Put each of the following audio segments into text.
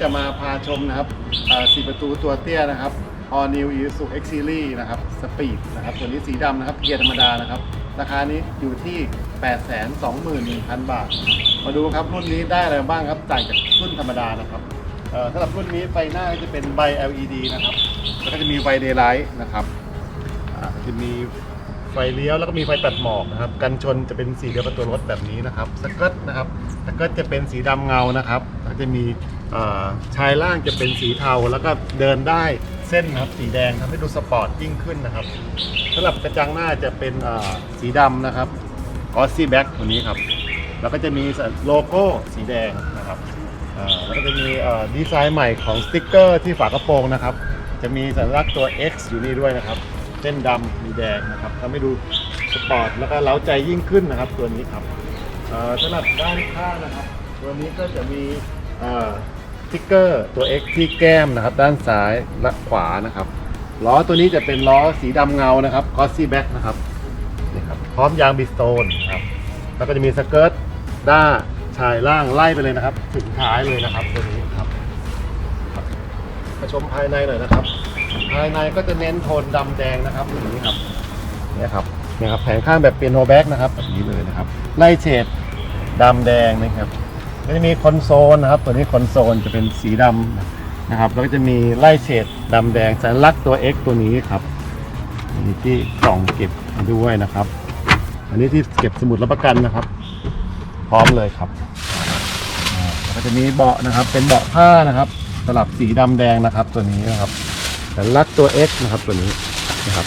จะมาพาชมนะครับสี่ประตูตัวเตี้ยนะครับ All New Isuzu X Series นะครับ Speed นะครับตัวนี้สีดำนะครับเกียร์ธรรมดานะครับ ราคานี้อยู่ที่ 821,000 บาท มาดูครับรุ่นนี้ได้อะไรบ้างครับจ่ายจากรุ่นธรรมดานะครับสำหรับรุ่นนี้ไฟหน้าจะเป็นใบ LED นะครับ แล้วก็จะมีไฟ Daylight นะครับจะมีไฟเลี้ยวแล้วก็มีไฟตัดหมอกนะครับ กันชนจะเป็นสีเดียวกับตัวรถแบบนี้นะครับ สเกิร์ตนะครับ สเกิร์ตจะเป็นสีดำเงานะครับแล้วจะมี ชายล่างจะเป็นสีเทาแล้วก็เดินได้เส้นนะครับสีแดงทำให้ดูสปอร์ตยิ่งขึ้นนะครับสำหรับกระจังหน้าจะเป็นสีดำนะครับกอซี่แบ็กตัวนี้ครับ แล้วก็จะมีโลโก้สีแดงนะครับแล้วก็จะมีดีไซน์ใหม่ของสติ๊กเกอร์ที่ฝากระโปรงนะครับ จะมีสัญลักษณ์ตัว X อยู่นี่ด้วยนะครับเส้นดำมีแดงนะครับทำให้ดูสปอร์ตแล้วก็เล้าใจยิ่งขึ้นนะครับ ตัวนี้ครับสำหรับด้านข้างนะครับ ตัวนี้ก็จะมี ติ๊กเกอร์ตัว X ที่แก้มนะครับ ด้านซ้ายและขวานะครับ ล้อตัวนี้จะเป็นล้อสีดำเงานะครับคอสซี่แบ็กนะครับนี่ครับ พร้อมยางบิสโตนครับ แล้วก็จะมีสเกิร์ตด้าชายล่างไล่ไปเลยนะครับ ถึงท้ายเลยนะครับตัวนี้ครับมาชมภายในหน่อยนะครับ ภายในก็จะเน้นโทนดำแดงนะครับอย่างนี้ครับเนี่ยครับเนี่ยครับแผงข้างแบบเปียโนแบ็กนะครับแบบนี้เลยนะครับ ไล่เฉดดำแดงนะครับ ก็จะมีคอนโซลนะครับตัวนี้คอนโซลจะเป็นสีดำนะครับแล้วก็จะมีไล่เฉดดำแดงสัญลักษณ์ตัว X ตัวนี้ครับมีที่กล่องเก็บด้วยนะครับ อันนี้ที่เก็บสมุดรับประกันนะครับ พร้อมเลยครับแล้วก็จะมีเบาะนะครับ เป็นเบาะผ้านะครับสลับสีดำแดงนะครับ ตัวนี้นะครับสัญลักษณ์ตัว X นะครับตัวนี้นะครับ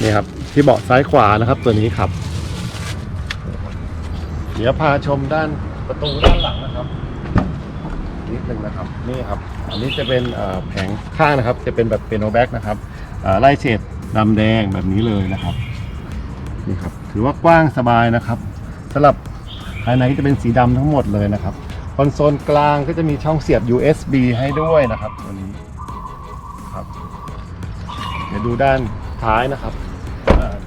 นี่ครับที่เบาะซ้ายขวานะครับตัวนี้ครับ เดี๋ยวพาชมด้าน ประตูด้านหลังนะครับนิดนึงนะครับนี่ครับ อันนี้จะเป็นแผงข้างนะครับ จะเป็นแบบเปียโนแบ็กนะครับไล่เฉดดำแดงแบบนี้เลยนะครับนี่ครับถือว่ากว้างสบายนะครับสำหรับภายในก็จะเป็นสีดำทั้งหมดเลยนะครับคอนโซลกลางก็จะมีช่องเสียบ USB ให้ด้วยนะครับตัวนี้ครับเดี๋ยวดูด้านท้ายนะครับ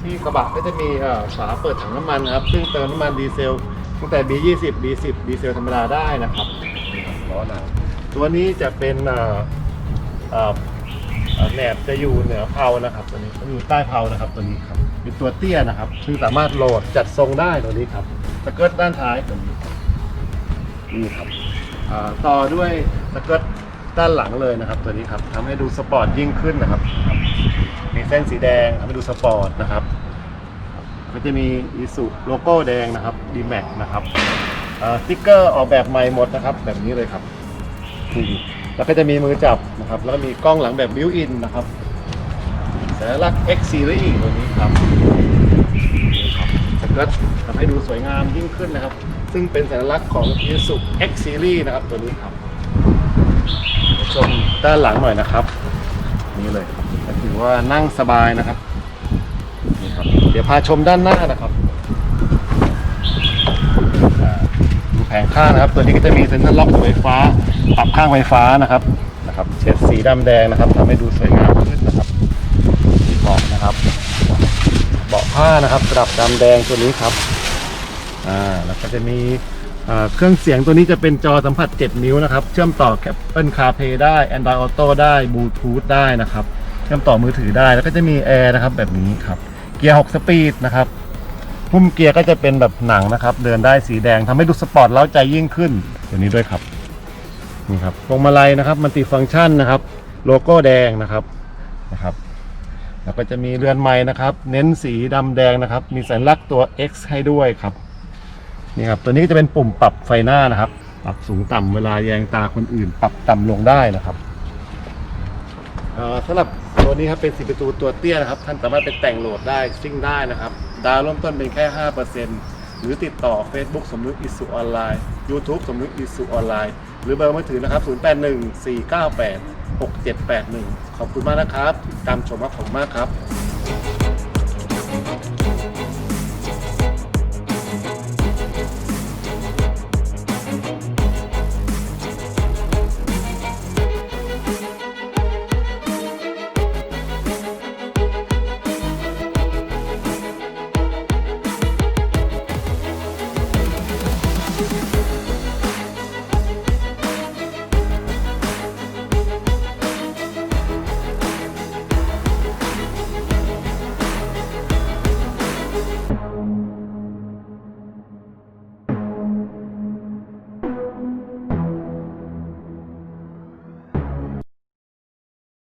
ที่กระบะก็จะมีฝาเปิดถังน้ำมันนะครับ ซึ่งเติมน้ำมันดีเซล ตั้งแต่ B20 B10 ดีเซลธรรมดาได้นะครับนี่ครับล้อหนังตัวนี้จะเป็นเอ่อเอ่อเอ่อแหนบจะอยู่เหนือเพลานะครับ ตัวนี้อยู่ใต้เพลานะครับตัวนี้ครับเป็นตัวเตี้ยนะครับซึ่งสามารถโหลดจัดทรงได้ตัวนี้ครับสเกิร์ตด้านท้ายตัวนี้นี่ครับอ่าต่อด้วยสเกิร์ตด้านหลังเลยนะครับ ตัวนี้ครับทำให้ดูสปอร์ตยิ่งขึ้นนะครับครับมีเส้นสีแดงทำให้ดูสปอร์ตนะครับ ก็จะมีอิสุโลโก้แดงนะครับ d m a x นะครับสติ๊กเกอร์ออกแบบใหม่หมดนะครับ แบบนี้เลยครับแล้วก็จะมีมือจับนะครับ แล้วก็มีกล้องหลังแบบบิวอินนะครับสัญลักษณ์ X Series ตัวนี้ครับสกิร์ตทำให้ดูสวยงามยิ่งขึ้นนะครับ ซึ่งเป็นสัญลักษณ์ของ Isuzu X Series นะครับตัวนี้ครับชมด้านหลังหน่อยนะครับ นี่เลยถือว่านั่งสบายนะครับ ดี๋ยวพาชมด้านหน้านะครับดูแผงข้างนะครับ ตัวนี้ก็จะมีเซ็นเตอร์ล็อกไฟฟ้า ปรับข้างไฟฟ้านะครับนะครับเฉดสีดำแดงนะครับทำให้ดูสวยงามขึ้นนะครับที่เบาะนะครับ เบาะผ้านะครับสลับดำแดงตัวนี้ครับอ่าแล้วก็จะมีอ่าเครื่องเสียงตัวนี้จะเป็นจอสัมผัส 7 นิ้วนะครับ เชื่อมต่อ Apple CarPlay ได้ Android Auto ได้ Bluetooth ได้นะครับ เชื่อมต่อมือถือได้แล้วก็จะมีแอร์นะครับแบบนี้ครับ เกียร์ 6 สปีดนะครับพุ่มเกียร์ก็จะเป็นแบบหนังนะครับ เดินได้สีแดงทำให้ดูสปอร์ตเล้าใจยิ่งขึ้นตัวนี้ด้วยครับนี่ครับพวงมาลัยนะครับมัลติฟังก์ชันนะครับ โลโก้แดงนะครับนะครับ แล้วก็จะมีเรือนไม้นะครับ เน้นสีดำแดงนะครับ มีสัญลักษณ์ตัว X ให้ด้วยครับนี่ครับตัวนี้ก็จะเป็นปุ่มปรับไฟหน้านะครับ ปรับสูงต่ำเวลาแยงตาคนอื่น ปรับต่ำลงได้นะครับเอ่อสำหรับ ตัวนี้ครับเป็นสีประตูตัวเตี้ยนะครับ ท่านสามารถไปแต่งโหลดได้ซิ่งได้นะครับ ดาวเริ่มต้นเป็นแค่ 5%หรือติดต่อ Facebook สมนึกอิสุออนไลน์ YouTube สมนึกอิสุออนไลน์ หรือเบอร์มือถือนะครับ 0814986781 ขอบคุณมากนะครับตามชมครับขอบคุณมากครับ